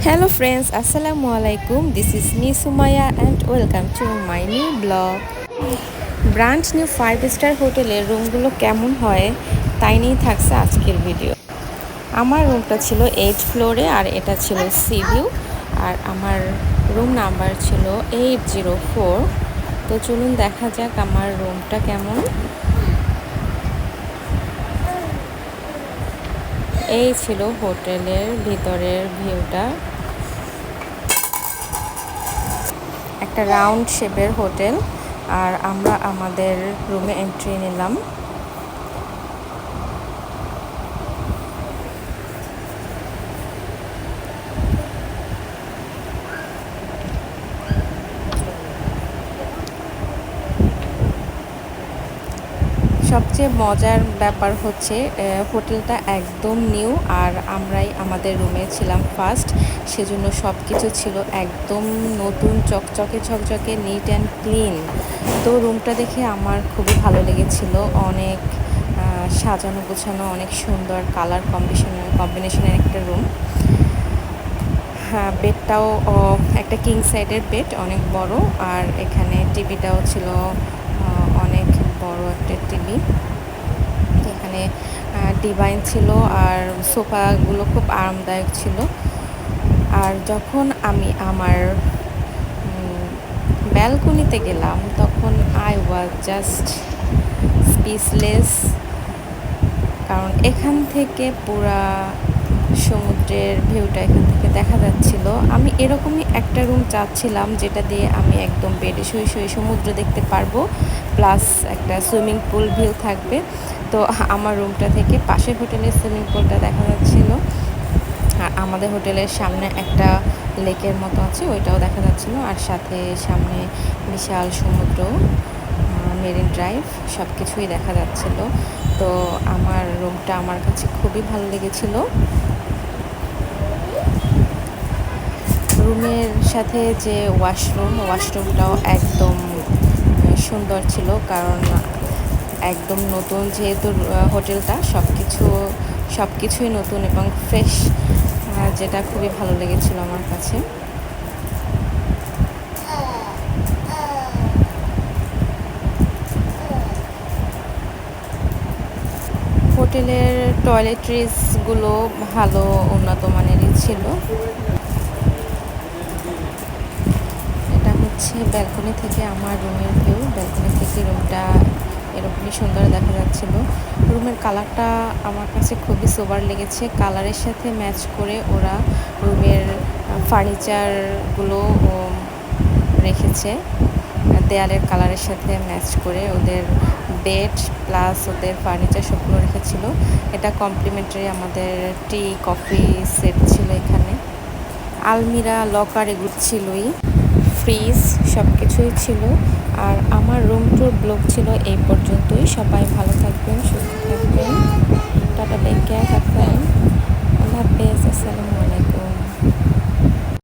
Hello friends, Assalamu alaikum. This is me Sumaya and welcome to my new blog. Brand new five star হোটেলের রুমগুলো কেমন হয় তাই নিয়েই থাকছে আজকের ভিডিও আমার রুমটা ছিল এইট ফ্লোরে আর এটা ছিল সি ভিউ আর আমার রুম নাম্বার ছিল এইট জিরো ফোর তো চলুন দেখা যাক আমার রুমটা কেমন এই ছিল হোটেলের ভিতরের ভিউটা একটা রাউন্ড শেপের হোটেল আর আমরা আমাদের রুমে এন্ট্রি নিলাম। সবচেয়ে মজার ব্যাপার হচ্ছে হোটেলটা একদম নিউ আর আমরাই আমাদের রুমে ছিলাম ফার্স্ট। সেজন্য সব কিছু ছিল একদম নতুন, চকচকে চকচকে নিট অ্যান্ড ক্লিন তো রুমটা দেখে আমার খুবই ভালো লেগেছিল। অনেক সাজানো গোছানো, অনেক সুন্দর কালার কম্বিনেশনের কম্বিনেশনের একটা রুম হ্যাঁ বেডটাও একটা কিং সাইডের বেড অনেক বড়। আর এখানে টিভিটাও ছিল অনেক বড় একটা টিভি এখানে ডিভাইন ছিল আর সোফাগুলো খুব আরামদায়ক ছিল। আর যখন আমি আমার ব্যালকনিতে গেলাম, তখন আই ওয়াজ জাস্ট স্পিসলেস কারণ এখান থেকে পুরা সমুদ্রের ভিউটা এখান থেকে দেখা যাচ্ছিল। আমি এরকমই একটা রুম চাচ্ছিলাম, যেটা দিয়ে আমি একদম বেডে শুয়ে শুয়ে সমুদ্র দেখতে পারব। প্লাস একটা সুইমিং পুল ভিউ থাকবে। তো আমার রুমটা থেকে পাশের হোটেলের সুইমিং পুলটা দেখা যাচ্ছিল। আর আমাদের হোটেলের সামনে একটা লেকের মতো আছে, ওইটাও দেখা যাচ্ছিল। আর সাথে সামনে বিশাল সমুদ্র মেরিন ড্রাইভ সব কিছুই দেখা যাচ্ছিল। তো আমার রুমটা আমার কাছে খুবই ভালো লেগেছিল। রুমের সাথে যে ওয়াশরুম, ওয়াশরুমটাও একদম সুন্দর ছিল, কারণ একদম নতুন যেহেতু হোটেলটা সব কিছু সব কিছুই নতুন এবং ফ্রেশ যেটা খুবই ভালো লেগেছিল আমার কাছে। হোটেলের টয়লেট্রিজগুলো ভালো, উন্নত মানেরই ছিল এটা হচ্ছে ব্যালকনি থেকে আমার রুমের ভিউ। ব্যালকনি থেকে রুমটা এরকমই সুন্দর দেখা যাচ্ছিল। রুমের কালারটা আমার কাছে খুবই সোবার লেগেছে। কালারের সাথে ম্যাচ করে ওরা রুমের ফার্নিচারগুলো রেখেছে। দেয়ালের কালারের সাথে ম্যাচ করে ওদের বেড প্লাস ওদের ফার্নিচার সবগুলো রেখেছিল। এটা কমপ্লিমেন্টারি আমাদের টি, কফি, সেট ছিল এখানে। আলমিরা, লকার এগুলো ছিলই। ফ্রিজ সব কিছুই ছিল। আর আমার রুম টুর ব্লগ ছিল এই পর্যন্তই। সবাই ভালো থাকবেন, সুস্থ